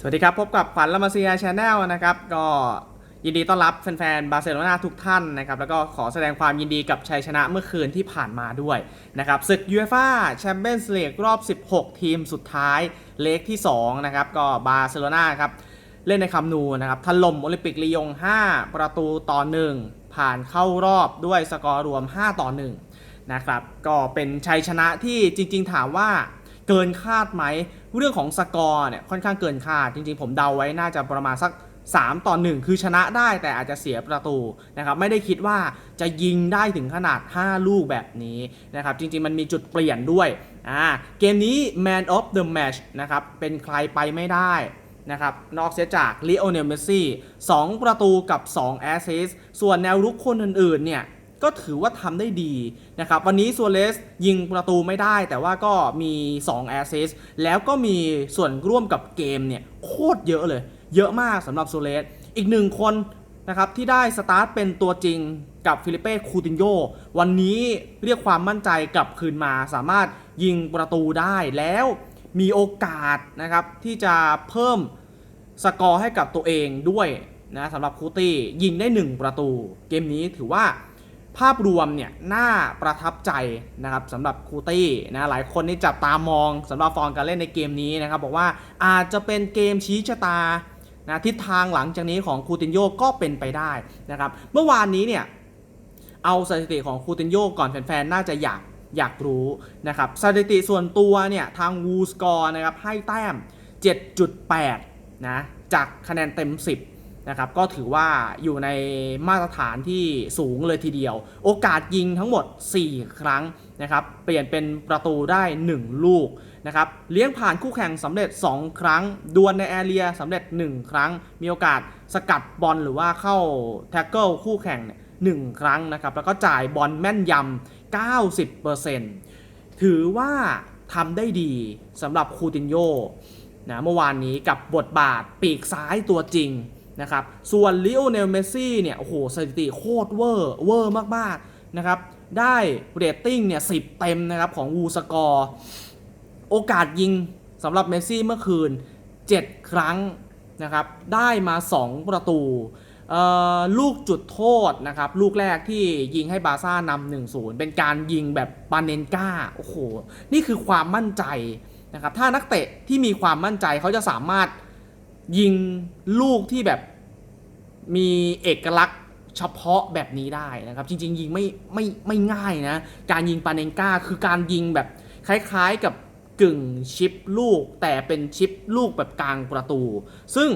สวัสดีครับ พบกับขวัญละมาเซียชาแนลนะครับ ก็ยินดีต้อนรับแฟนๆบาร์เซโลนาทุกท่านนะครับ แล้วก็ขอแสดงความยินดีกับชัยชนะเมื่อคืนที่ผ่านมาด้วยนะครับศึกยูเอฟ่าแชมเปี้ยนส์ลีกรอบ 16 ทีมสุดท้ายเลกที่ 2 นะครับ ก็บาร์เซโลนาครับ เล่นในคัมนูนะครับถล่มโอลิมปิกลียง 5 ประตูต่อ 1 ผ่านเข้ารอบด้วยสกอร์รวม 5 ต่อ 1 นะครับ ก็เป็นชัยชนะที่จริง ๆ ถามว่า เกินคาดไหม เรื่องของสกอร์เนี่ยค่อนข้างเกินคาด จริงๆ ผมเดาไว้น่าจะประมาณสัก 3 ต่อ 1 คือชนะได้แต่อาจจะเสียประตูนะครับไม่ได้คิดว่าจะยิงได้ถึงขนาด 5 ลูกแบบนี้นะครับจริงๆ มันมีจุดเปลี่ยนด้วยอ่าเกมนี้ Man of the Match นะครับเป็นใครไปไม่ได้นะครับนอกเสียจากลีโอเนลเมสซี่2ประตูกับ 2 แอสซิสส่วนแนวรุกคนอื่นๆเนี่ย ก็ถือว่าทำได้ดีนะครับวันนี้ซัวเรสยิงประตูไม่ได้ แต่ว่าก็มี2แอสซิสแล้วก็มีส่วนร่วมกับเกมเนี่ยโคตรเยอะเลย เยอะมากสำหรับซัวเรสอีกหนึ่งคนนะครับที่ได้สตาร์ทเป็นตัวจริงกับฟิลิเป้คูตินโยวันนี้เรียกความมั่นใจกลับคืนมาสามารถยิงประตูได้แล้วมีโอกาสนะครับที่จะเพิ่มสกอร์ให้กับตัวเองด้วยนะสำหรับคูตี้ยิงได้ 1 ประตู เกมนี้ถือว่า ภาพรวมเนี่ยน่าประทับใจนะครับสำหรับคูตี้นะหลายคนนี่จับตามองสำหรับฟอร์มการเล่นในเกมนี้นะครับบอกว่าอาจจะเป็นเกมชี้ชะตานะทิศทางหลังจากนี้ของคูตินโยก็เป็นไปได้นะครับเมื่อวานนี้เนี่ยเอาสถิติของคูตินโยก่อนแฟนๆ น่าจะอยากอยากรู้นะครับสถิติส่วนตัวเนี่ยทางวูสกอร์นะครับให้แต้ม 7.8นะจากคะแนนเต็ม 10 นะครับก็ถือว่าอยู่ในมาตรฐานที่สูงเลยทีเดียว โอกาสยิงทั้งหมด 4 ครั้งนะครับเปลี่ยนเป็นประตูได้ 1 ลูกนะครับเลี้ยงผ่านคู่แข่งสำเร็จ 2 ครั้ง ดวลในแอเรียสำเร็จ 1 ครั้ง มีโอกาสสกัดบอลหรือว่าเข้าแท็กเกิลคู่แข่งเนี่ยหนึ่งครั้งนะครับแล้วก็จ่ายบอลแม่นยำ 90%ถือว่าทำได้ดีสำหรับคูตินโยนะเมื่อวานนี้กับบทบาทปีกซ้ายตัวจริง นะครับ ส่วนลิโอเนลเมสซี่เนี่ย โอ้โห สถิติโคตรเวอร์ เวอร์มาก ๆ นะครับ ได้เรตติ้งเนี่ยสิเต็มนะครับ ของวูสกอร์โอกาสยิงสำหรับเมสซี่เมื่อคืน 7 ครั้งนะครับ ได้มา 2 ประตูลูกจุดโทษนะครับ ลูกแรกที่ยิงให้บาซ่านำ1-0เป็นการยิงแบบปาเนนกาโอ้โห นี่คือความมั่นใจนะครับ ถ้านักเตะที่มีความมั่นใจเขาจะสามารถ ยิงลูกที่แบบมีเอกลักษณ์เฉพาะแบบนี้ได้นะครับ จริง ๆ ยิงไม่ไม่ไม่ง่ายนะ การยิงปาเนนก้าคือการยิงแบบคล้ายๆกับกึ่งชิปลูก แต่เป็นชิปลูกแบบกลางประตู ซึ่ง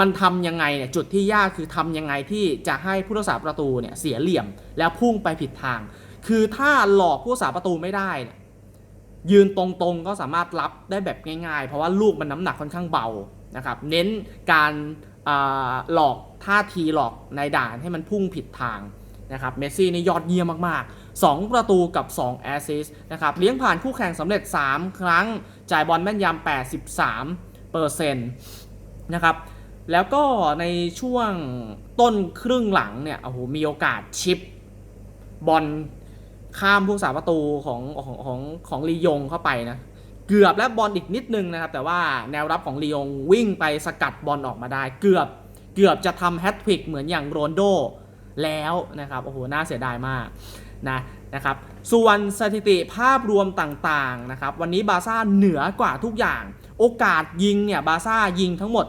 มันทำยังไงเนี่ยจุดที่ยากคือทำยังไงที่จะให้ผู้รักษาประตูเนี่ยเสียเหลี่ยมแล้วพุ่งไปผิดทาง คือถ้าหลอกผู้รักษาประตูไม่ได้เนี่ย ยืนตรงๆก็สามารถรับได้แบบง่ายๆ เพราะว่าลูกมันน้ำหนักค่อนข้างเบานะครับ เน้นการาหลอกท่าทีหลอกในด่านให้มันพุ่งผิดทางนะครับ เมสซี่นี่ยอดเยี่ยมมากๆ 2 ประตูกับ 2 แอสซิสต์นะครับ เลี้ยงผ่านคู่แข่งสำเร็จ 3 ครั้ง จ่ายบอลแม่นยำ 83เปอร์เซ็นต์นะครับ แล้วก็ในช่วงต้นครึ่งหลังเนี่ย โอ้โห มีโอกาสชิปบอล ข้ามผู้สาประตูของของของของลียงเข้าไปนะ เกือบและบอลอีกนิดนึงนะครับ แต่ว่าแนวรับของลียงวิ่งไปสกัดบอลออกมาได้ เกือบเกือบจะทำแฮตทริกเหมือนอย่างโรนโดแล้วนะครับโอ้โหน่าเสียดายมากนะนะครับส่วนสถิติภาพรวมต่างๆนะครับวันนี้บาซ่าเหนือกว่าทุกอย่าง โอกาสยิงเนี่ยบาซ่ายิงทั้งหมด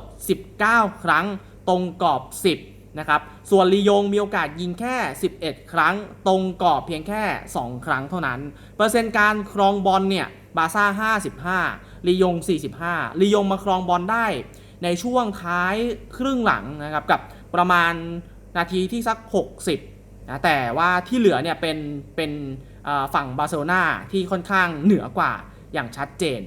19 ครั้งตรงกรอบ 10 นะครับส่วนลียงมีโอกาสยิงแค่ 11 ครั้ง ตรงกรอบเพียงแค่ 2 ครั้งเท่านั้น เปอร์เซ็นต์การครองบอลเนี่ยบาร์ซ่า 55ลียง 45ลียงมาครองบอลได้ในช่วงท้ายครึ่งหลังนะครับกับประมาณนาทีที่สัก 60นะแต่ว่าที่เหลือเนี่ยเป็นเป็นฝั่งบาร์เซโลนาที่ค่อนข้างเหนือกว่าอย่างชัดเจน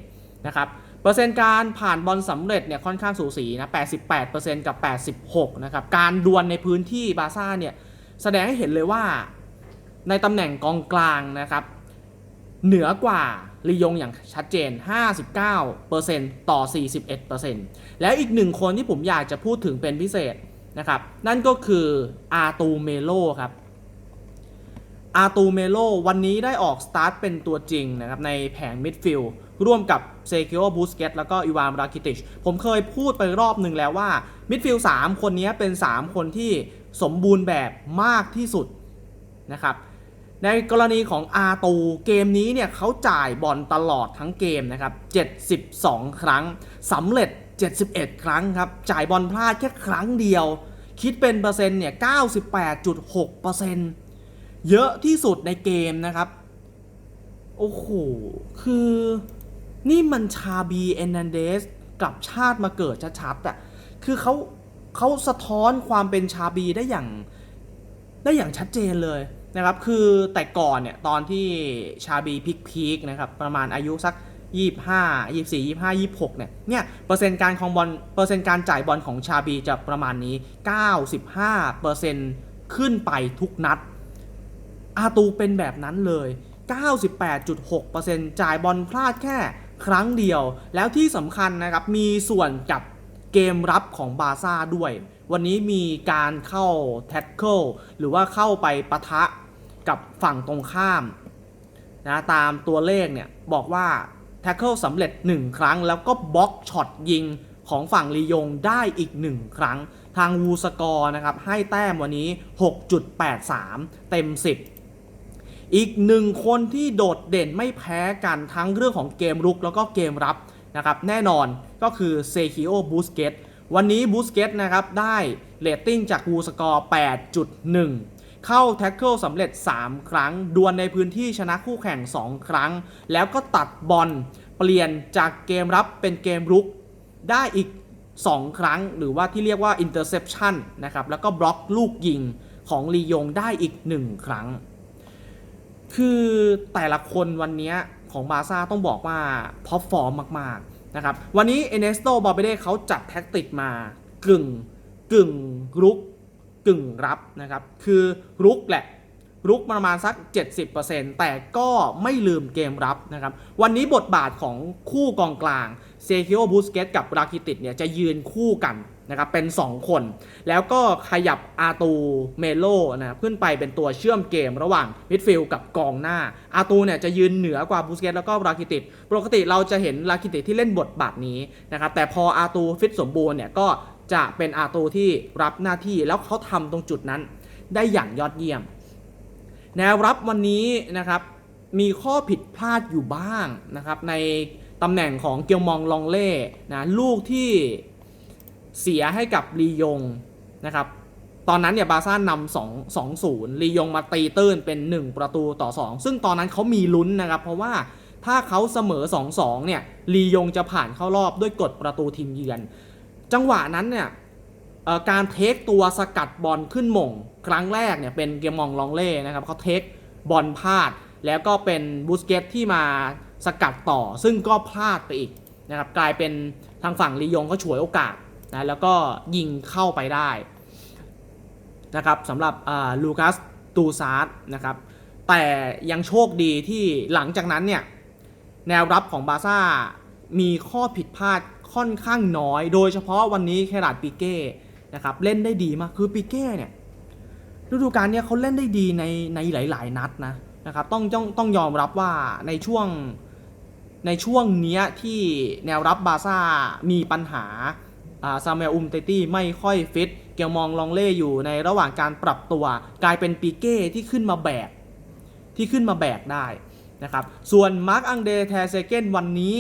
นะครับ เปอร์เซ็นต์การผ่านบอลสำเร็จเนี่ยค่อนข้างสูสีนะ 88%กับ 86 นะครับ การดวลในพื้นที่บาซ่าเนี่ยแสดงให้เห็นเลยว่าในตำแหน่งกองกลางนะครับ เหนือกว่าลียงอย่างชัดเจน 59%ต่อ 41%แล้วอีกหนึ่งคนที่ผมอยากจะพูดถึงเป็นพิเศษนะครับ นั่นก็คืออาตูเมโลครับอาตูเมโลวันนี้ได้ออกสตาร์ทเป็นตัวจริงนะครับในแผงมิดฟิลด์ ร่วมกับเซคิโอบูสเกตแล้วก็อีวานราคิติช ผมเคยพูดไปรอบหนึ่งแล้วว่า มิดฟิลด์3คนนี้เป็น 3 คนที่สมบูรณ์แบบมากที่สุดนะครับในกรณีของอาตูเกมนี้เนี่ยเขาจ่ายบอลตลอดทั้งเกมนะครับ 72 ครั้งสำเร็จ 71 ครั้งครับ จ่ายบอลพลาดแค่ครั้งเดียว คิดเป็นเปอร์เซ็นต์เนี่ย 98.6%เยอะที่สุดในเกมนะครับ โอ้โห คือ นี่มันชาบีเอนันเดสกลับชาติมาเกิดชัดๆอะ่ะคือเขาเขาสะท้อนความเป็นชาบีได้อย่างได้อย่างชัดเจนเลยนะครับ คือแต่ก่อนเนี่ยตอนที่ชาบีพีคๆนะครับประมาณอายุสัก 25 24 25 26เนี่ยเนี่ยเปอร์เซ็นต์การครองบอลเปอร์เซ็นต์การจ่ายบอลของชาบีจะประมาณนี้ 95เปอร์เซ็นต์ขึ้นไปทุกนัด อาตูเป็นแบบนั้นเลย 98.6%จ่ายบอลพลาดแค่ ครั้งเดียว แล้วที่สำคัญนะครับมีส่วนกับเกมรับของบาซ่าด้วย วันนี้มีการเข้าแท็กเกิลหรือว่าเข้าไปปะทะกับฝั่งตรงข้ามนะตามตัวเลขเนี่ยบอกว่าแท็กเกิลสำเร็จ 1 ครั้ง แล้วก็บล็อกช็อตยิงของฝั่งลียงได้อีก 1 ครั้ง ทางวูสกอร์นะครับให้แต้มวันนี้ 6.83 เต็ม 10 อีกหนึ่งคนที่โดดเด่นไม่แพ้กันทั้งเรื่องของเกมรุกแล้วก็เกมรับนะครับแน่นอนก็คือเซคิโอบูสเกตวันนี้บูสเกตนะครับได้เรตติ้งจากวูสกอร์ 8.1 เข้าแท็กเกิลสำเร็จ 3 ครั้ง ดวลในพื้นที่ชนะคู่แข่ง 2 ครั้ง แล้วก็ตัดบอลเปลี่ยนจากเกมรับเป็นเกมรุกได้อีก 2 ครั้ง หรือว่าที่เรียกว่า interception นะครับแล้วก็บล็อกลูกยิงของลียงได้อีก 1 ครั้ง คือแต่ละคนวันนี้ของบาซ่าต้องบอกว่าท็อปฟอร์มมากๆนะครับ วันนี้เอเนสโตบาเบเดเขาจัดแท็กติกมากึ่งกึ่งรุกกึ่งรับนะครับ คือรุกแหละ รุกประมาณสัก 70%แต่ก็ไม่ลืมเกมรับนะครับ วันนี้บทบาทของคู่กองกลางเซคิโอบูสเกตกับราคิติดเนี่ยจะยืนคู่กัน นะครับเป็น 2 คน แล้วก็ขยับอาตูเมโลนะขึ้นไปเป็นตัวเชื่อมเกมระหว่างมิดฟิลด์กับกองหน้า อาตูเนี่ยจะยืนเหนือกว่าบูสเกตแล้วก็ราคิติดปกติเราจะเห็นราคิติดที่เล่นบทบาทนี้นะครับแต่พออาตูฟิตสมบูรณ์เนี่ยก็จะเป็นอาตูที่รับหน้าที่แล้วเขาทำตรงจุดนั้นได้อย่างยอดเยี่ยม แนวรับวันนี้นะครับมีข้อผิดพลาดอยู่บ้างนะครับในตำแหน่งของเกียวมองลองเล่นะลูกที่ เสียให้กับลียงนะครับ ตอนนั้นเนี่ยบาซ่านำ2 2 0ลียงมาตีตื้นเป็น 1 ประตูต่อ 2 ซึ่งตอนนั้นเขามีลุ้นนะครับ เพราะว่าถ้าเขาเสมอ 2-2เนี่ยลียงจะผ่านเข้ารอบด้วยกฎประตูทีมเยือน จังหวะนั้นเนี่ยการเทคตัวสกัดบอลขึ้นหม่ง ครั้งแรกเนี่ยเป็นเกมมองลองเล่นะครับเขาเทคบอลพลาด แล้วก็เป็นบูสเกตที่มาสกัดต่อ ซึ่งก็พลาดไปอีกนะครับกลายเป็นทางฝั่งลียงเขาฉวยโอกาส นะแล้วก็ยิงเข้าไปได้นะครับสำหรับลูคัสตูซาร์นะครับแต่ยังโชคดีที่หลังจากนั้นเนี่ยแนวรับของบาซ่ามีข้อผิดพลาดค่อนข้างน้อย โดยเฉพาะวันนี้เคราดปิเก้นะครับเล่นได้ดีมากคือปิเก้เนี่ยฤดูกาลเนี่ยเขาเล่นได้ดีในในหลาย ๆ นัดนะนะครับต้องต้องต้องยอมรับว่าในช่วงในช่วงเนี้ยที่แนวรับบาซ่ามีปัญหา ซามูเอลอุมเตตี้ไม่ค่อยฟิต เกียวมองลองเล่อยู่ในระหว่างการปรับตัว กลายเป็นปีเก้ที่ขึ้นมาแบก ที่ขึ้นมาแบกได้นะครับ ส่วนมาร์กอังเดแทเซเกนวันนี้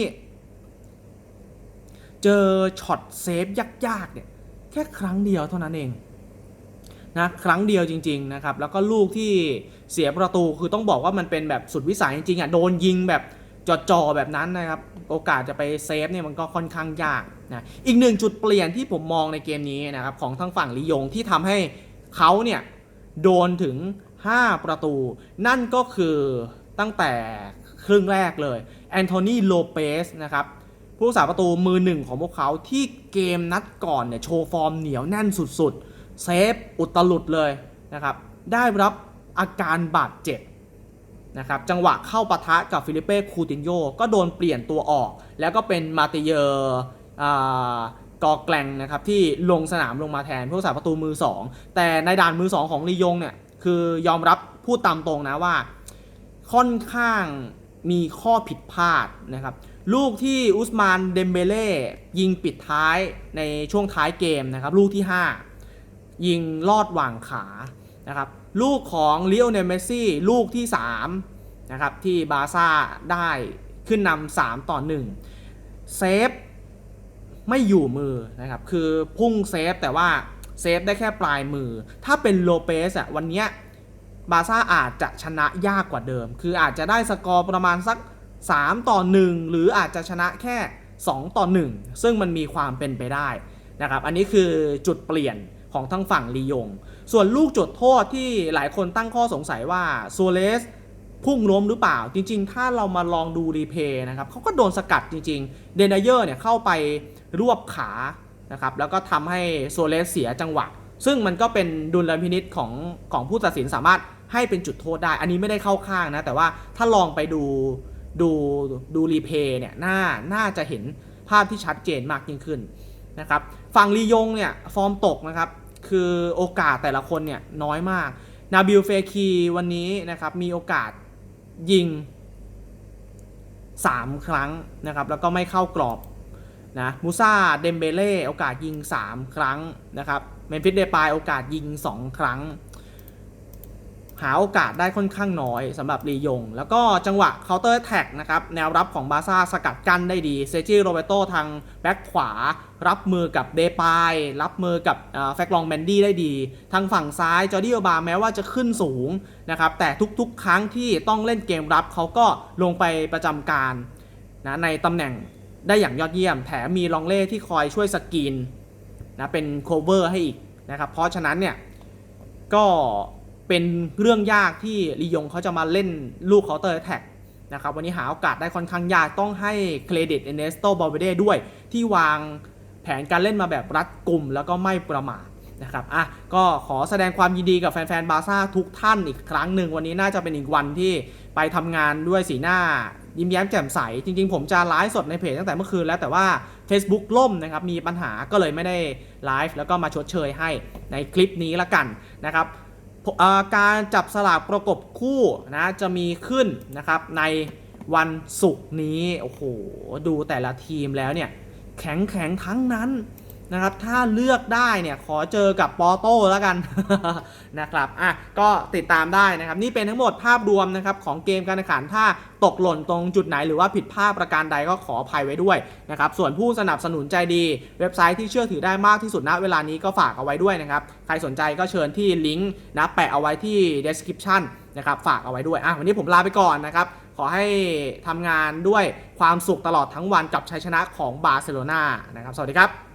เจอช็อตเซฟยากๆเนี่ยแค่ครั้งเดียวเท่านั้นเองนะครั้งเดียวจริงๆนะครับแล้วก็ลูกที่เสียประตูคือต้องบอกว่ามันเป็นแบบสุดวิสัยจริงๆอะโดนยิงแบบ จ่อๆแบบนั้นนะครับ โอกาสจะไปเซฟเนี่ยมันก็ค่อนข้างยากนะอีกหนึ่งจุดเปลี่ยนที่ผมมองในเกมนี้นะครับของทางฝั่งลียงที่ทำให้เขาเนี่ยโดนถึง 5 ประตู นั่นก็คือตั้งแต่ครึ่งแรกเลยแอนโทนีโลเปสนะครับผู้รักษาประตูมือหนึ่งของพวกเขาที่เกมนัดก่อนเนี่ยโชว์ฟอร์มเหนียวแน่นสุดๆ เซฟอุตลุดเลยนะครับ ได้รับอาการบาดเจ็บ นะครับจังหวะเข้าปะทะกับฟิลิเป้คูตินโยก็โดนเปลี่ยนตัวออก แล้วก็เป็นมาติเยอร์กอแกลงนะครับที่ลงสนามลงมาแทนผู้รักษาประตูมือ 2 แต่ในด่านมือ 2 ของลียงเนี่ยคือยอมรับพูดตามตรงนะว่า ค่อนข้างมีข้อผิดพลาดนะครับลูกที่อุสมานเดมเบเล่ยิงปิดท้ายในช่วงท้ายเกมนะครับลูกที่ 5 ยิงลอดหว่างขานะครับ ลูกของลิโอเนลเมสซี่ลูกที่ 3 นะครับ ที่บาซ่าได้ขึ้นนำ3ต่อ1เซฟไม่อยู่มือนะครับ คือพุ่งเซฟแต่ว่าเซฟได้แค่ปลายมือ ถ้าเป็นโลเปสอะวันนี้บาซ่าอาจจะชนะยากกว่าเดิม คืออาจจะได้สกอร์ประมาณสัก 3 ต่อ 1 หรืออาจจะชนะแค่ 2 ต่อ 1 ซึ่งมันมีความเป็นไปได้นะครับ อันนี้คือจุดเปลี่ยน ของทั้งฝั่งลียง ส่วนลูกจุดโทษที่หลายคนตั้งข้อสงสัยว่าโซเลสพุ่งล้มหรือเปล่า จริง ๆ ถ้าเรามาลองดูรีเพย์นะครับเขาก็โดนสกัดจริง ๆ เดนเยอร์เนี่ยเข้าไปรวบขานะครับแล้วก็ทำให้โซเลสเสียจังหวะ ซึ่งมันก็เป็นดุลพินิษของของผู้ตัดสินสามารถให้เป็นจุดโทษได้ อันนี้ไม่ได้เข้าข้างนะ แต่ว่าถ้าลองไปดูดูดูรีเพย์เนี่ยน่าน่าจะเห็นภาพที่ชัดเจนมากยิ่งขึ้นนะครับฝั่งลียงเนี่ยฟอร์มตกนะครับ คือโอกาสแต่ละคนเนี่ยน้อยมาก นาบิลเฟคีวันนี้นะครับมีโอกาสยิง 3 ครั้งนะครับแล้วก็ไม่เข้ากรอบนะมูซาเดมเบเล่โอกาสยิง 3 ครั้งนะครับเมนฟิสเดปายโอกาสยิง 2 ครั้งาโอกาสได้ค่อนข้างน้อยสำหรับลียง แล้วก็จังหวะเคาน์เตอร์แท็กนะครับ แนวรับของบาซ่าสกัดกั้นได้ดี เซจิโรเบโตทางแบ็คขวา รับมือกับเดปายรับมือกับแฟกลองแมนดี้ได้ดี ทางฝั่งซ้ายจอร์ดี้โอบาแม้ว่าจะขึ้นสูงนะครับ แต่ทุกๆ ครั้งที่ต้องเล่นเกมรับเขาก็ลงไปประจำการนะในตำแหน่งได้อย่างยอดเยี่ยม แถมมีลองเล่ที่คอยช่วยสกรีนนะเป็นโคเวอร์ให้อีกนะครับ เพราะฉะนั้นเนี่ยก็ เป็นเรื่องยากที่ลียงเขาจะมาเล่นลูกเคาน์เตอร์แท็กนะครับวันนี้หาโอกาสได้ค่อนข้างยากต้องให้เครดิตเอเนสโตบอลเวเดด้วยที่วางแผนการเล่นมาแบบรัดกลุ่มแล้วก็ไม่ประมาทนะครับอะก็ขอแสดงความยินดีกับแฟนๆบาร์ซ่าทุกท่านอีกครั้งหนึ่ง วันนี้น่าจะเป็นอีกวันที่ไปทำงานด้วยสีหน้า ยิ้มแย้มแจ่มใส จริง ๆ ผมจะไลฟ์สดในเพจตั้งแต่เมื่อคืนแล้วแต่ว่า Facebook ล่มนะครับ มีปัญหาก็เลยไม่ได้ไลฟ์แล้วก็มาชดเชยให้ในคลิปนี้ละกันนะครับ การจับสลากประกบคู่นะจะมีขึ้นนะครับในวันศุกร์นี้ โอ้โห ดูแต่ละทีมแล้วเนี่ย แข็งแข็งทั้งนั้น นะครับถ้าเลือกได้เนี่ยขอเจอกับปอโต้แล้วกันนะครับอะก็ติดตามได้นะครับ นี่เป็นทั้งหมดภาพรวมนะครับของเกมการแข่งขันถ้าตกหล่นตรงจุดไหนหรือว่าผิดพลาดประการใดก็ขออภัยไว้ด้วยนะครับส่วนผู้สนับสนุนใจดี เว็บไซต์ที่เชื่อถือได้มากที่สุดณเวลานี้ก็ฝากเอาไว้ด้วยนะครับใครสนใจก็เชิญที่ลิงก์นะแปะเอาไว้ที่ description นะครับฝากเอาไว้ด้วยอะวันนี้ผมลาไปก่อนนะครับขอให้ทำงานด้วยความสุขตลอดทั้งวันกับชัยชนะของบาร์เซโลนานะครับสวัสดีครับ